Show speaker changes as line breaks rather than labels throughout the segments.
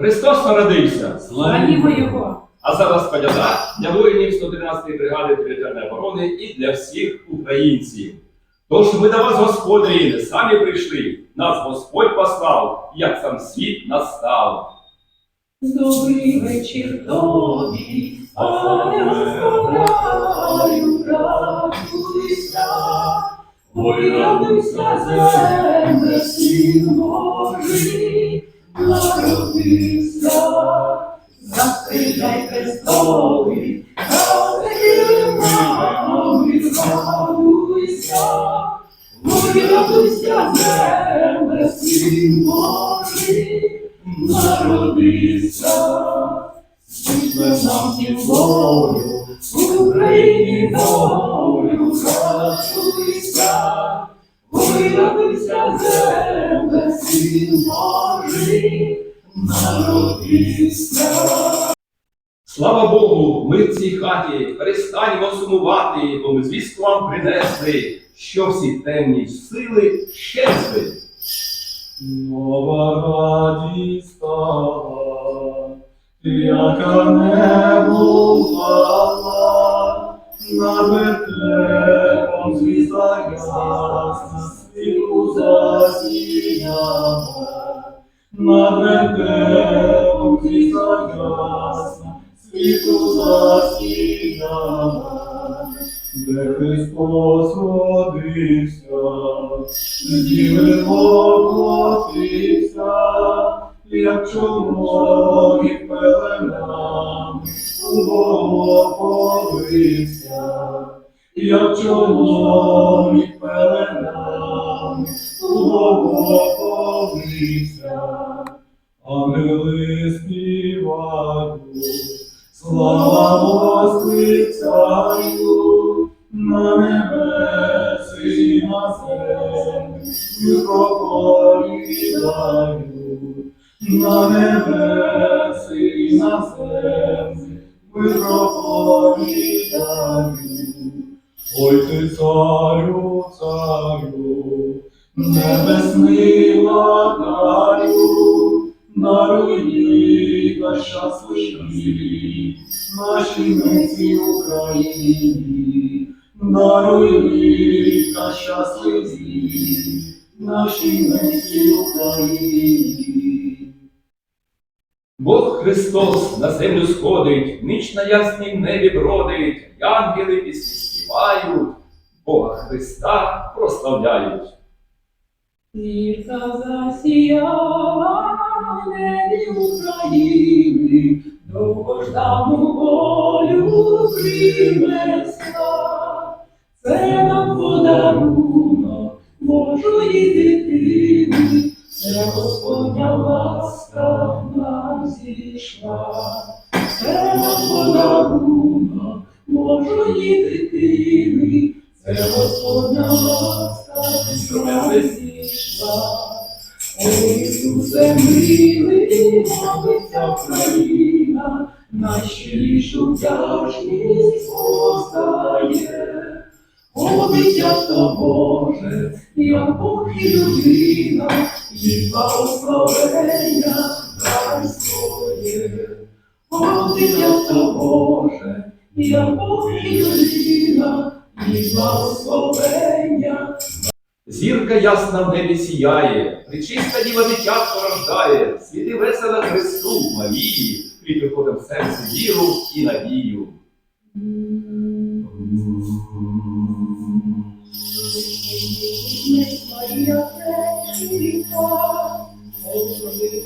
Христос народився!
Славімо Його!
А зараз коляда для воїнів 113-ї бригади територіальної оборони і для всіх українців. Тож ми до вас, господарі, не самі прийшли, нас Господь послав, як сам світ настав.
Добрий вечір тобі, пане господарю, радуйся, ой, радуйся, земле, син Божий, застріляй престоли, нами радуйся, радуйся, земле, син Божий, народився, світле нам і волю, Україні волю, радуйся,
Слава Богу, ми в цій хаті перестанемо сумувати, бо ми звістку вам принесли, що всі темні сили щезли.
Нова радість стала, яка не Христос родився, Діви поклотився, як чоловік пеленами, полився, як чоловік пеленами, полився, ангели співають, слава восклицаю, на небесі і на землі проповідаю. Ой ти царю, царю, небесний владарю, даруй та щасливі нашій ненці Україні, даруй та щасливі нашій ненці Україні.
Христос на землю сходить, ніч на яснім небі бродить, і ангели пісні співають, Бога Христа прославляють.
Зірка засіяла в небі України, довгождану волю принесла. Це нам подарунок Божої дитини, це Господня зійшла. Це подарунок Божої дитини, це Господня ласка нам зійшла. Ой, Ісусе милий, молиться Україна, найщирішу вдячність постає. О, дитятко Боже, як Бог і людина, і благословення дай своє. О, Боже, як Бог і благословення
Зірка ясна в небі сіяє, причиста діва дитятко рождає, світи весела Христу, Марії, і приходимо в серці віру і надію.
Моя Петріка,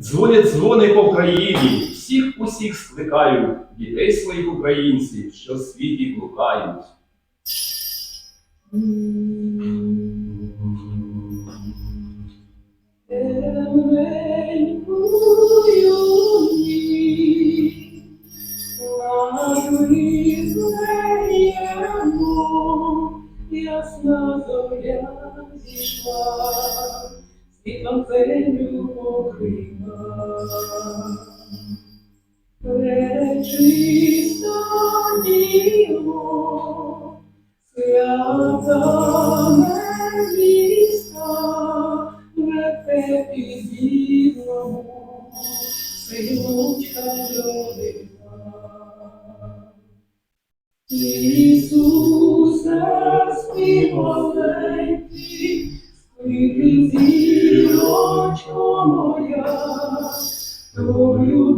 Дзвонять дзвони по країні, всіх усіх скликають дітей своїх українців, що в світі блукають
ясна зоря зійшла, світлом землю покрила. Пречиста Діво, свята невіста, в тебе зізному, синочка. Ісусе, співаленький, співай, зірочко моя, Твою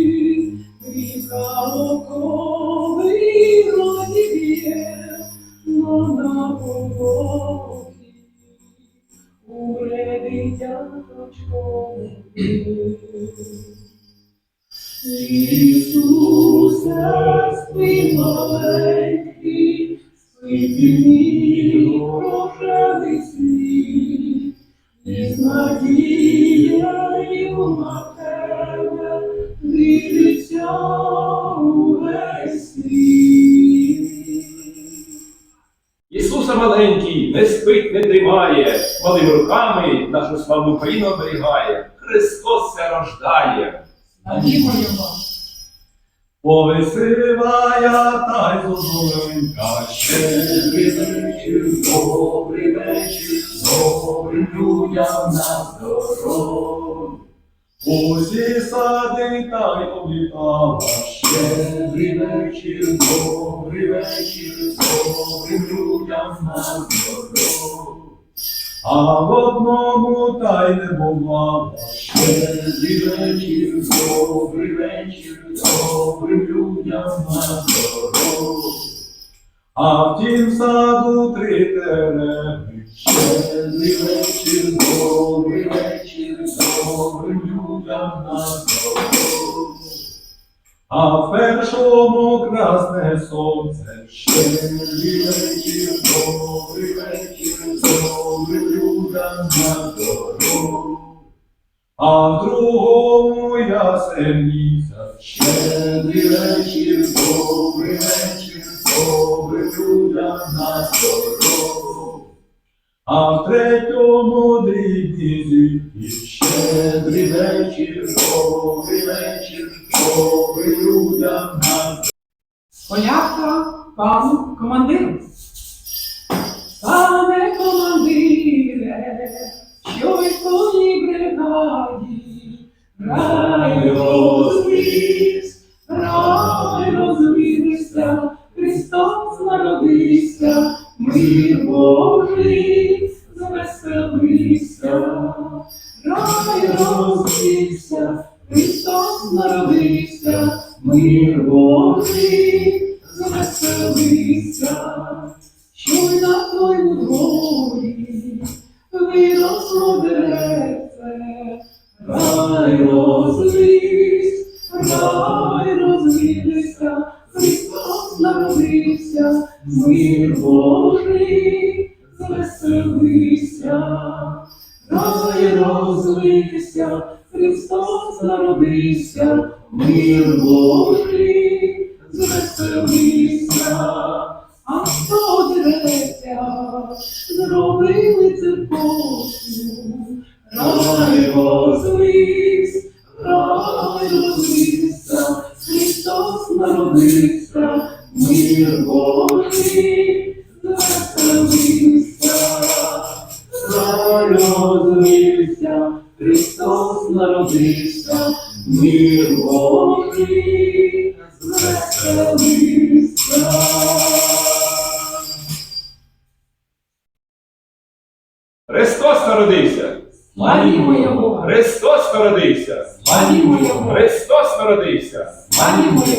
гріха окови розіб'є, но на побоки уре дитяточко не Ісусе, спи маленький, спи мій рожевий світ, і з тебе дивиться
маленький, не спить, не дрімає, малими руками нашу славну Україну оберігає. Христос се рождає.
Його!
Повесивая та й зозуленька, щедрий вечір, добрий вечір, добрим людям на здоров'я. Усі сади та й облітала, щедрий вечір, добрий вечір, добрим людям на здоров'я. А в одному та й не бувало, щедрий вечір, добрий вечір, добрим людям на здоров'я. А в тім саду три тереби, щедрий вечір, добрий вечір, добрим людям на здоров'я. А в першому красне сонце, щедрий вечір, добрий вечір, добрим людям на здоров'я. А в другому ясен місяць, щедрий вечір, добрий вечір, добрим людям на здоров'я. А в третьому дрібні зірки, щедрий вечір, добрий вечір, добрим людям на
Колядка пану командиру. Пане командире, що й в твоїй бригаді, рай розріс, рай розрісся, Христос народився, мир Божий Христос народився, мир Божий звеселився, що на твоєму дворі виросло деревце, рай розріс, рай розвівся, Христос народився, мир Божий звеселився, рай розлився, Христос народився, мир Божий звеселився. А хто дивиться, зробили церковку, рай розліз, народився, мир Божий.
Христос народився!
Славімо Його,
Христос народився!
славімо Його,
Христос народився!
славімо Його.